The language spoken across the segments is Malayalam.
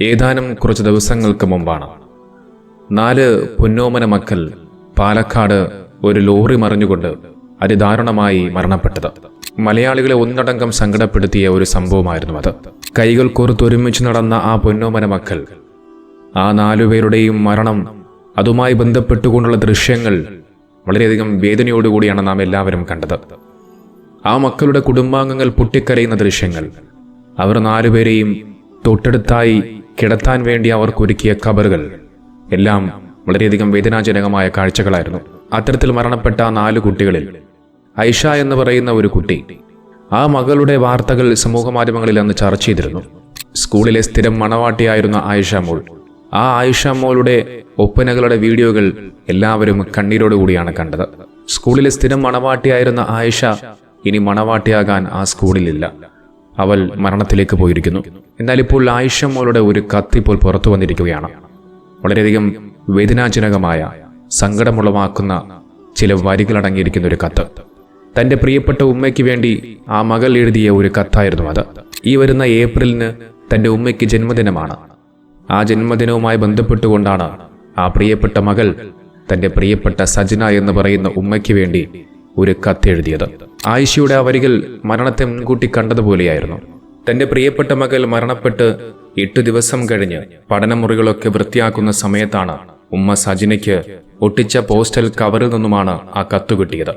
ഏതാനും കുറച്ച് ദിവസങ്ങൾക്ക് മുമ്പാണ്. നാല് പൊന്നോമന മക്കൾ പാലക്കാട് ഒരു ലോറി മറിഞ്ഞുകൊണ്ട് അതിദാരുണമായി മരണപ്പെട്ടത്. മലയാളികളെ ഒന്നടങ്കം സങ്കടപ്പെടുത്തിയ ഒരു സംഭവമായിരുന്നു അത്. കൈകൾ കോർത്തൊരുമിച്ച് നടന്ന ആ പൊന്നോമന മക്കൾ ആ നാലുപേരുടെയും മരണം അതുമായി ബന്ധപ്പെട്ടുകൊണ്ടുള്ള ദൃശ്യങ്ങൾ വളരെയധികം വേദനയോടുകൂടിയാണ് നാം എല്ലാവരും കണ്ടത്. ആ മക്കളുടെ കുടുംബാംഗങ്ങൾ പൊട്ടിക്കരയുന്ന ദൃശ്യങ്ങൾ അവർ നാലുപേരെയും തൊട്ടടുത്തായി കിടത്താൻ വേണ്ടി അവർക്കൊരുക്കിയ കബറുകൾ. എല്ലാം വളരെയധികം വേദനാജനകമായ കാഴ്ചകളായിരുന്നു. അത്തരത്തിൽ മരണപ്പെട്ട നാല് കുട്ടികളിൽ ഐഷ എന്ന് പറയുന്ന ഒരു കുട്ടി ആ മകളുടെ വാർത്തകൾ സമൂഹ മാധ്യമങ്ങളിൽ അന്ന് ചർച്ച ചെയ്തിരുന്നു. സ്കൂളിലെ സ്ഥിരം മണവാട്ടിയായിരുന്ന ആയിഷ മോൾ. ആ ആയിഷ മോളുടെ ഒപ്പനകളുടെ വീഡിയോകൾ എല്ലാവരും കണ്ണീരോടുകൂടിയാണ് കണ്ടത്. സ്കൂളിലെ സ്ഥിരം മണവാട്ടിയായിരുന്ന ആയിഷ ഇനി മണവാട്ടിയാകാൻ ആ സ്കൂളിലില്ല. അവൾ മരണത്തിലേക്ക് പോയിരിക്കുന്നു. എന്നാൽ ഇപ്പോൾ ആയിഷ മോളുടെ ഒരു കത്ത് ഇപ്പോൾ പുറത്തു വന്നിരിക്കുകയാണ്. വളരെയധികം വേദനാജനകമായ സങ്കടമുളവാക്കുന്ന ചില വരികളടങ്ങിയിരിക്കുന്ന ഒരു കത്ത്. തന്റെ പ്രിയപ്പെട്ട ഉമ്മയ്ക്ക് വേണ്ടി ആ മകൾ എഴുതിയ ഒരു കത്തായിരുന്നു അത്. ഈ വരുന്ന ഏപ്രിലിന് തന്റെ ഉമ്മയ്ക്ക് ജന്മദിനമാണ്. ആ ജന്മദിനവുമായി ബന്ധപ്പെട്ടുകൊണ്ടാണ് ആ പ്രിയപ്പെട്ട മകൾ തന്റെ പ്രിയപ്പെട്ട സജന എന്ന് പറയുന്ന ഉമ്മയ്ക്ക് വേണ്ടി ഒരു കത്തെഴുതിയത്. ആയിഷയുടെ ആ മരണത്തെ മുൻകൂട്ടി കണ്ടതുപോലെയായിരുന്നു. തന്റെ പ്രിയപ്പെട്ട മകൾ മരണപ്പെട്ട് എട്ടു ദിവസം കഴിഞ്ഞ് പഠനമുറികളൊക്കെ വൃത്തിയാക്കുന്ന സമയത്താണ് ഉമ്മ സജിനയ്ക്ക് ഒട്ടിച്ച പോസ്റ്റൽ കവറിൽ നിന്നുമാണ് ആ കത്ത് കിട്ടിയത്.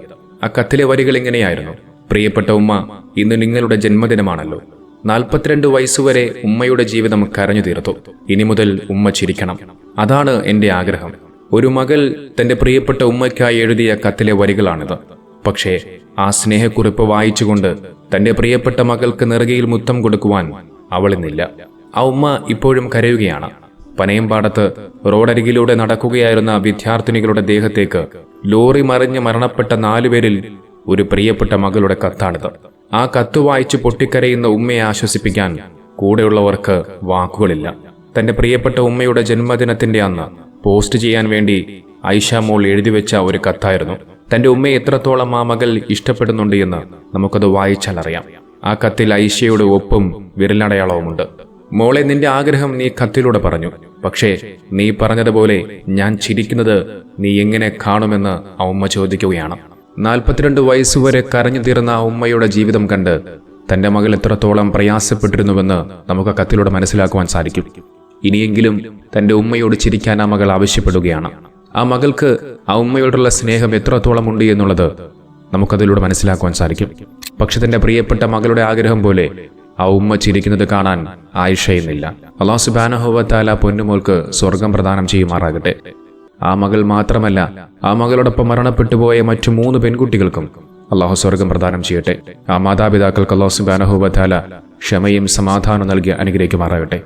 ആ കത്തിലെ വരികൾ ഇങ്ങനെയായിരുന്നു. പ്രിയപ്പെട്ട ഉമ്മ ഇന്ന് നിങ്ങളുടെ ജന്മദിനമാണല്ലോ. നാൽപ്പത്തിരണ്ട് വയസ്സുവരെ ഉമ്മയുടെ ജീവിതം കരഞ്ഞു തീർത്തു. ഇനി മുതൽ ഉമ്മ ചിരിക്കണം. അതാണ് എന്റെ ആഗ്രഹം. ഒരു മകൾ തന്റെ പ്രിയപ്പെട്ട ഉമ്മയ്ക്കായി എഴുതിയ കത്തിലെ വരികളാണിത്. പക്ഷേ ആ സ്നേഹക്കുറിപ്പ് വായിച്ചുകൊണ്ട് തന്റെ പ്രിയപ്പെട്ട മകൾക്ക് നെറുകയിൽ മുത്തം കൊടുക്കുവാൻ അവളിന്നില്ല. ആ ഉമ്മ ഇപ്പോഴും കരയുകയാണ്. പനയമ്പാടത്ത് റോഡരികിലൂടെ നടക്കുകയായിരുന്ന വിദ്യാർത്ഥിനികളുടെ ദേഹത്തേക്ക് ലോറി മറിഞ്ഞ് മരണപ്പെട്ട നാലുപേരിൽ ഒരു പ്രിയപ്പെട്ട മകളുടെ കത്താണിത്. ആ കത്ത് വായിച്ച് പൊട്ടിക്കരയുന്ന ഉമ്മയെ ആശ്വസിപ്പിക്കാൻ കൂടെയുള്ളവർക്ക് വാക്കുകളില്ല. തന്റെ പ്രിയപ്പെട്ട ഉമ്മയുടെ ജന്മദിനത്തിന്റെ അന്ന് പോസ്റ്റ് ചെയ്യാൻ വേണ്ടി ഐഷ മോൾ എഴുതിവെച്ച ഒരു കത്തായിരുന്നു. തന്റെ ഉമ്മയെ എത്രത്തോളം ആ മകൾ ഇഷ്ടപ്പെടുന്നുണ്ട് എന്ന് നമുക്കത് വായിച്ചാൽ അറിയാം ആ കത്തിൽ ഐഷയുടെ ഒപ്പും വിരലടയാളവുമുണ്ട്. മോളെ നിന്റെ ആഗ്രഹം നീ കത്തിലൂടെ പറഞ്ഞു. പക്ഷേ നീ പറഞ്ഞതുപോലെ ഞാൻ ചിരിക്കുന്നത് നീ എങ്ങനെ കാണുമെന്ന് ആ ഉമ്മ ചോദിക്കുകയാണ്. നാൽപ്പത്തിരണ്ട് വയസ്സുവരെ കരഞ്ഞു തീർന്ന ആ ഉമ്മയുടെ ജീവിതം കണ്ട് തന്റെ മകൾ എത്രത്തോളം പ്രയാസപ്പെട്ടിരുന്നുവെന്ന് നമുക്ക് കത്തിലൂടെ മനസ്സിലാക്കുവാൻ സാധിക്കും. ഇനിയെങ്കിലും തന്റെ ഉമ്മയോട് ചിരിക്കാൻ ആ മകൾ ആവശ്യപ്പെടുകയാണ്. ആ മകൾക്ക് ആ ഉമ്മയോടുള്ള സ്നേഹം എത്രത്തോളം ഉണ്ട് എന്നുള്ളത് നമുക്കതിലൂടെ മനസ്സിലാക്കുവാൻ സാധിക്കും. പക്ഷെ തന്റെ പ്രിയപ്പെട്ട മകളുടെ ആഗ്രഹം പോലെ ആ ഉമ്മ ചിരിക്കുന്നത് കാണാൻ ആയിഷയുന്നില്ല അള്ളാഹു സുബാനഹുവത്താല പൊന്നുമോൾക്ക് സ്വർഗം പ്രദാനം ചെയ്യുമാറാകട്ടെ. ആ മകൾ മാത്രമല്ല ആ മകളോടൊപ്പം മരണപ്പെട്ടുപോയ മറ്റു മൂന്ന് പെൺകുട്ടികൾക്കും അള്ളാഹു സ്വർഗം പ്രദാനം ചെയ്യട്ടെ. ആ മാതാപിതാക്കൾക്ക് അള്ളാഹു സുബാനഹുവത്താല ക്ഷമയും സമാധാനവും നൽകി അനുഗ്രഹിക്കുമാറാകട്ടെ.